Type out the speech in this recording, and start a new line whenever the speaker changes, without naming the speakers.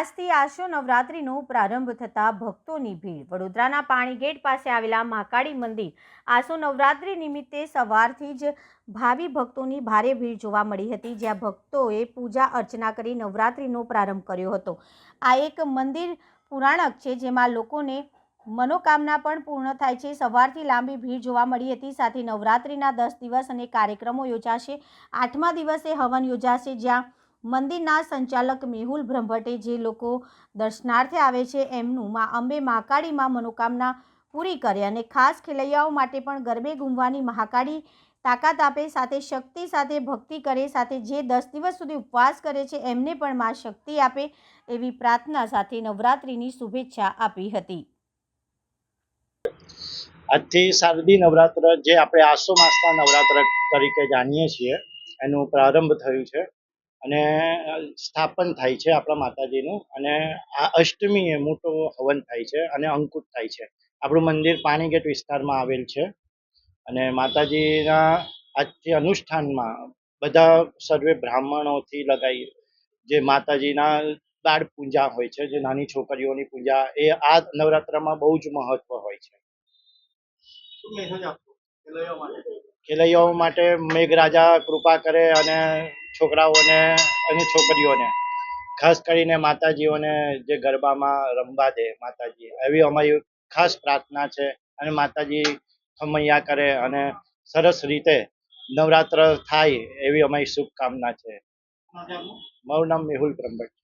આજથી આશો નવરાત્રિનો પ્રારંભ થતાં ભક્તોની ભીડ. વડોદરાના પાણીગેટ પાસે આવેલા મહાકાળી મંદિર આસો નવરાત્રિ નિમિત્તે સવારથી જ ભાવિ ભક્તોની ભારે ભીડ જોવા મળી હતી. જ્યાં ભક્તોએ પૂજા અર્ચના કરી નવરાત્રિનો પ્રારંભ કર્યો હતો. આ એક મંદિર પુરાણક છે, જેમાં લોકોને મનોકામના પણ પૂર્ણ થાય છે. સવારથી લાંબી ભીડ જોવા મળી હતી. સાથે નવરાત્રિના દસ દિવસ અને કાર્યક્રમો યોજાશે. આઠમા દિવસે હવન યોજાશે, જ્યાં મંદિરના સંચાલક મેહુલ બ્રહ્મભટ્ટે જે લોકો દર્શનાર્થે આવે છે, એમનું મા અંબે મહાકાળીમાં મનોકામના પૂરી કરે અને ખાસ ખેલૈયાઓ માટે પણ ગરબે ઘૂમવાની મહાકાળી તાકાત આપે, સાથે શક્તિ સાથે ભક્તિ કરે, સાથે જે દસ દિવસ સુધી ઉપવાસ કરે છે, એમને પણ મા શક્તિ આપે એવી પ્રાર્થના સાથે નવરાત્રિની શુભેચ્છા આપી હતી.
આજથી શારદી નવરાત્ર, જે આપણે આસો માસના નવરાત્ર તરીકે જાણીએ છીએ, એનું પ્રારંભ થયું છે. અને સ્થાપન થાય છે આપણા માતાજીનું અને આ અષ્ટમીએ મોટો હવન થાય છે અને અંકુટ થાય છે. આપણું મંદિર પાણીગેટ વિસ્તારમાં આવેલ છે અને માતાજીના આજથી અનુષ્ઠાનમાં બધા સર્વે બ્રાહ્મણોથી લગાવી જે માતાજીના બાળ પૂજા હોય છે જે નાની છોકરીઓની પૂજા એ આ નવરાત્રમાં બહુ જ મહત્વ હોય છે.
ખેલૈયાઓ માટે
મેઘરાજા કૃપા કરે અને છોકરાઓને અને છોકરીઓને ખાસ કરીને માતાજીઓને જે ગરબામાં રમવા દે માતાજી એવી અમારી ખાસ પ્રાર્થના છે અને માતાજી ખમૈયા કરે અને સરસ રીતે નવરાત્ર થાય એવી અમારી શુભકામના છે? મારું નામ મેહુલ બ્રહ્મભટ્ટ